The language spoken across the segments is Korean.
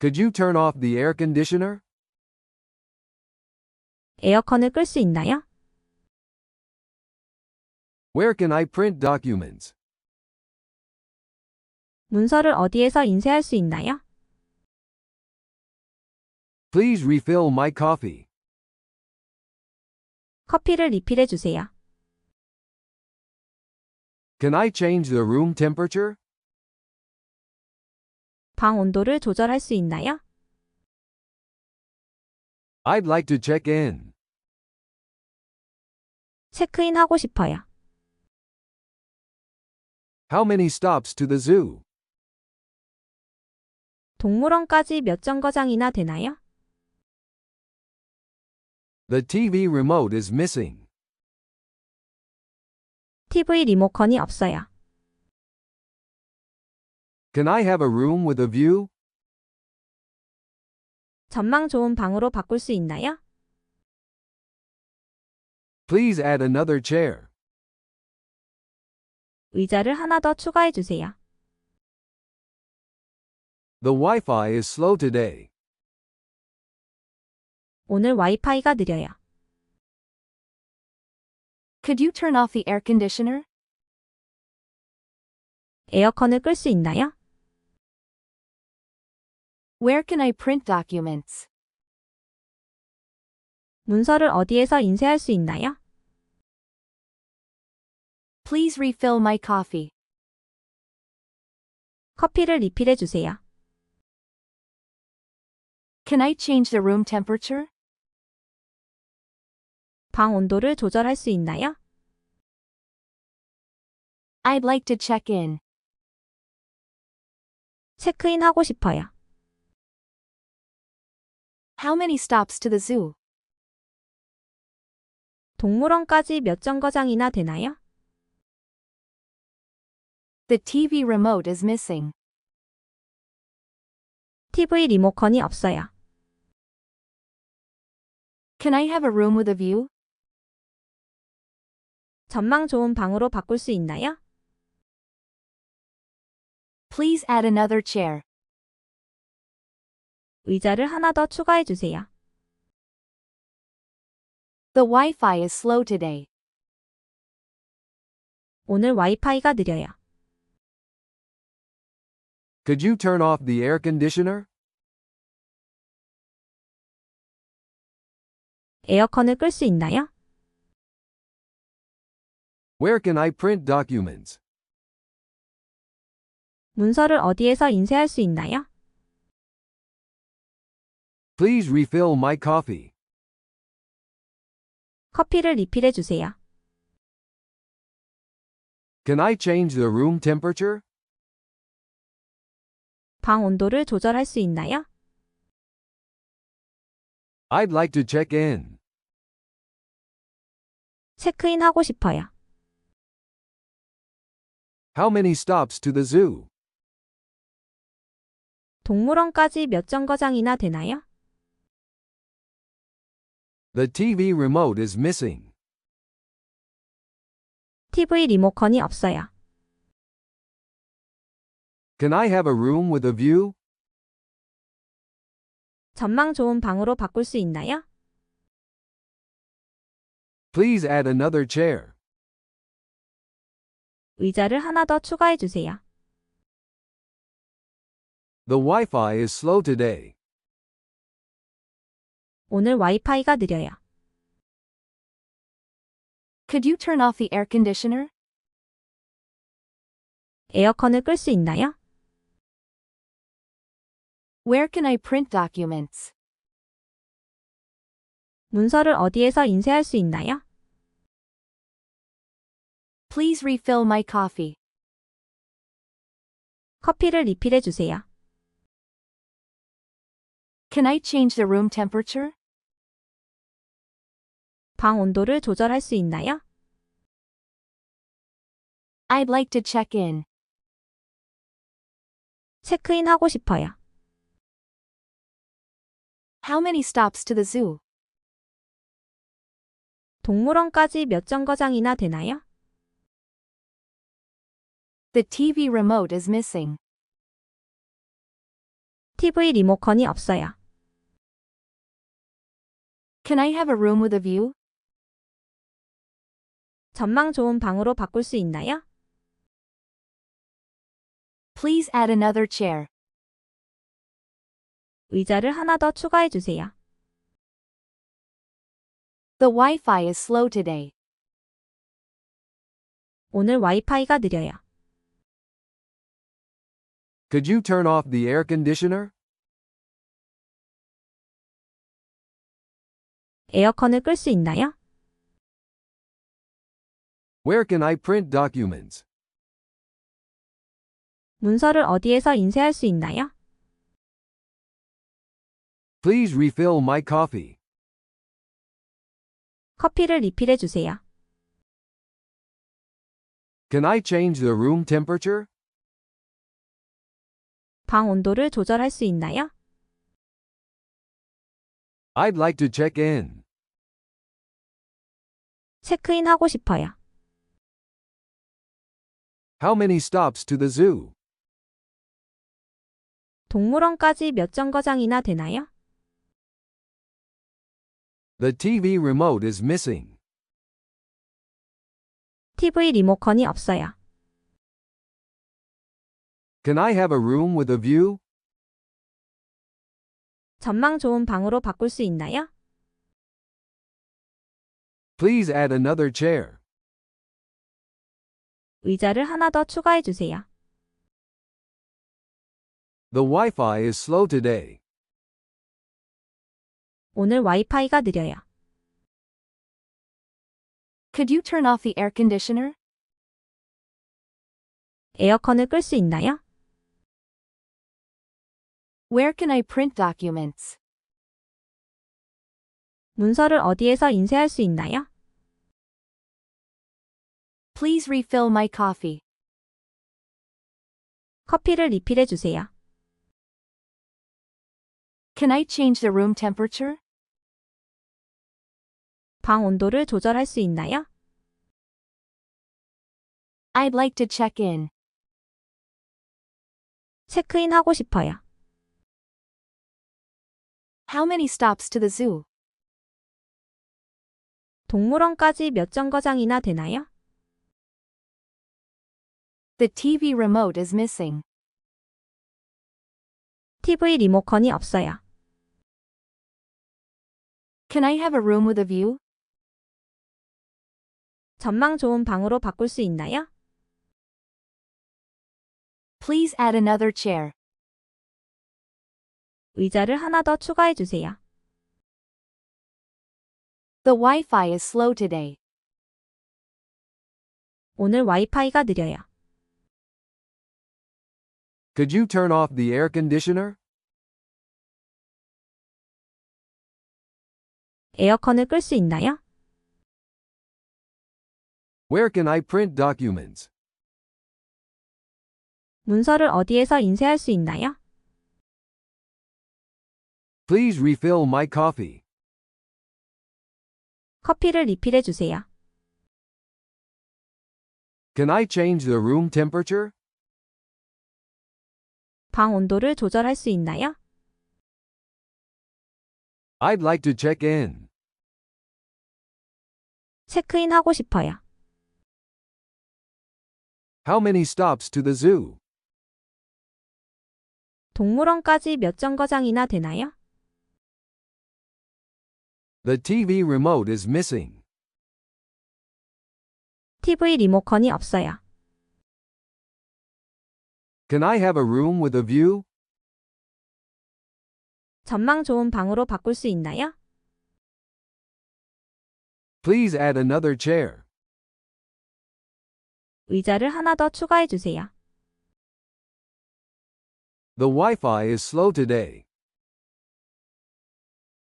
Could you turn off the air conditioner? 에어컨을 끌 수 있나요? Where can I print documents? 문서를 어디에서 인쇄할 수 있나요? Please refill my coffee. 커피를 리필해 주세요. Can I change the room temperature? 방 온도를 조절할 수 있나요? I'd like to check in. 체크인 하고 싶어요. How many stops to the zoo? 동물원까지 몇 정거장이나 되나요? The TV remote is missing. TV 리모컨이 없어요. Can I have a room with a view? 전망 좋은 방으로 바꿀 수 있나요? Please add another chair. 의자를 하나 더 추가해 주세요. The Wi-Fi is slow today. 오늘 와이파이가 느려요. Could you turn off the air conditioner? 에어컨을 끌 수 있나요? Where can I print documents? 문서를 어디에서 인쇄할 수 있나요? Please refill my coffee. 커피를 리필해 주세요. Can I change the room temperature? 방 온도를 조절할 수 있나요? I'd like to check in. 체크인 하고 싶어요. How many stops to the zoo? 동물원까지 몇 정거장이나 되나요? The TV remote is missing. TV 리모컨이 없어요. Can I have a room with a view? 전망 좋은 방으로 바꿀 수 있나요? Please add another chair. 의자를 하나 더 추가해 주세요. The Wi-Fi is slow today. 오늘 와이파이가 느려요. Could you turn off the air conditioner? 에어컨을 끌 수 있나요? Where can I print documents? 문서를 어디에서 인쇄할 수 있나요? Please refill my coffee. 커피를 리필해 주세요. Can I change the room temperature? 방 온도를 조절할 수 있나요? I'd like to check in. 체크인 하고 싶어요. How many stops to the zoo? 동물원까지 몇 정거장이나 되나요? The TV remote is missing. TV 리모컨이 없어요. Can I have a room with a view? 전망 좋은 방으로 바꿀 수 있나요? Please add another chair. 의자를 하나 더 추가해 주세요. The Wi-Fi is slow today. 오늘 와이파이가 느려요. Could you turn off the air conditioner? 에어컨을 끌 수 있나요? Where can I print documents? 문서를 어디에서 인쇄할 수 있나요? Please refill my coffee. 커피를 리필해 주세요. Can I change the room temperature? 방 온도를 조절할 수 있나요? I'd like to check in. 체크인 하고 싶어요. How many stops to the zoo? 동물원까지 몇 정거장이나 되나요? The TV remote is missing. TV 리모컨이 없어요. Can I have a room with a view? 전망 좋은 방으로 바꿀 수 있나요? Please add another chair. 의자를 하나 더 추가해 주세요. The Wi-Fi is slow today. 오늘 와이파이가 느려요. Could you turn off the air conditioner? 에어컨을 끌 수 있나요? Where can I print documents? 문서를 어디에서 인쇄할 수 있나요? Please refill my coffee. 커피를 리필해 주세요. Can I change the room temperature? 방 온도를 조절할 수 있나요? I'd like to check in. 체크인 하고 싶어요. How many stops to the zoo? 동물원까지 몇 정거장이나 되나요? The TV remote is missing. TV 리모컨이 없어요. Can I have a room with a view? 전망 좋은 방으로 바꿀 수 있나요? Please add another chair. 의자를 하나 더 추가해 주세요. The Wi-Fi is slow today. 오늘 와이파이가 느려요. Could you turn off the air conditioner? 에어컨을 끌 수 있나요? Where can I print documents? 문서를 어디에서 인쇄할 수 있나요? Please refill my coffee. 커피를 리필해 주세요. Can I change the room temperature? 방 온도를 조절할 수 있나요? I'd like to check in. 체크인 하고 싶어요. How many stops to the zoo? 동물원까지 몇 정거장이나 되나요? The TV remote is missing. TV 리모컨이 없어요. Can I have a room with a view? 전망 좋은 방으로 바꿀 수 있나요? Please add another chair. 의자를 하나 더 추가해 주세요. The Wi-Fi is slow today. 오늘 와이파이가 느려요. Could you turn off the air conditioner? 에어컨을 끌 수 있나요? Where can I print documents? 문서를 어디에서 인쇄할 수 있나요? Please refill my coffee. 커피를 리필해 주세요. Can I change the room temperature? 방 온도를 조절할 수 있나요? I'd like to check in. 체크인 하고 싶어요. How many stops to the zoo? 동물원까지 몇 정거장이나 되나요? The TV remote is missing. TV 리모컨이 없어요. Can I have a room with a view? 전망 좋은 방으로 바꿀 수 있나요? Please add another chair. 의자를 하나 더 추가해 주세요. The Wi-Fi is slow today.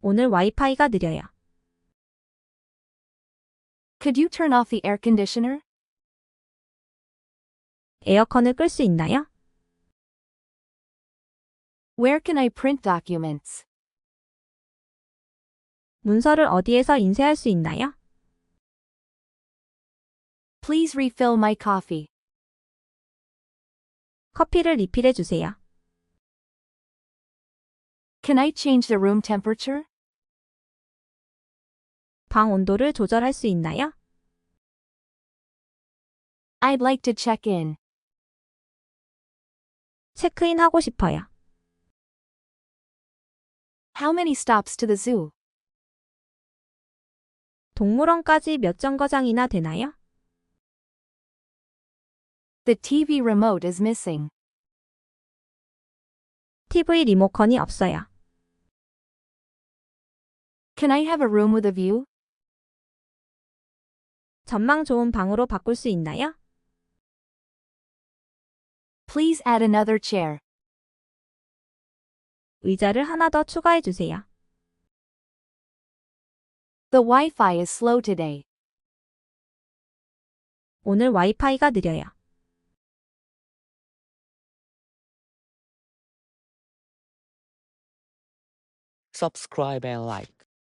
오늘 와이파이가 느려요. Could you turn off the air conditioner? 에어컨을 끌 수 있나요? Where can I print documents? 문서를 어디에서 인쇄할 수 있나요? Please refill my coffee. 커피를 리필해 주세요. Can I change the room temperature? 방 온도를 조절할 수 있나요? I'd like to check in. 체크인 하고 싶어요. How many stops to the zoo? 동물원까지 몇 정거장이나 되나요? The TV remote is missing. TV 리모컨이 없어요. Can I have a room with a view? 전망 좋은 방으로 바꿀 수 있나요? Please add another chair. 의자를 하나 더 추가해 주세요. The Wi-Fi is slow today. 오늘 와이파이가 느려요. subscribe and like.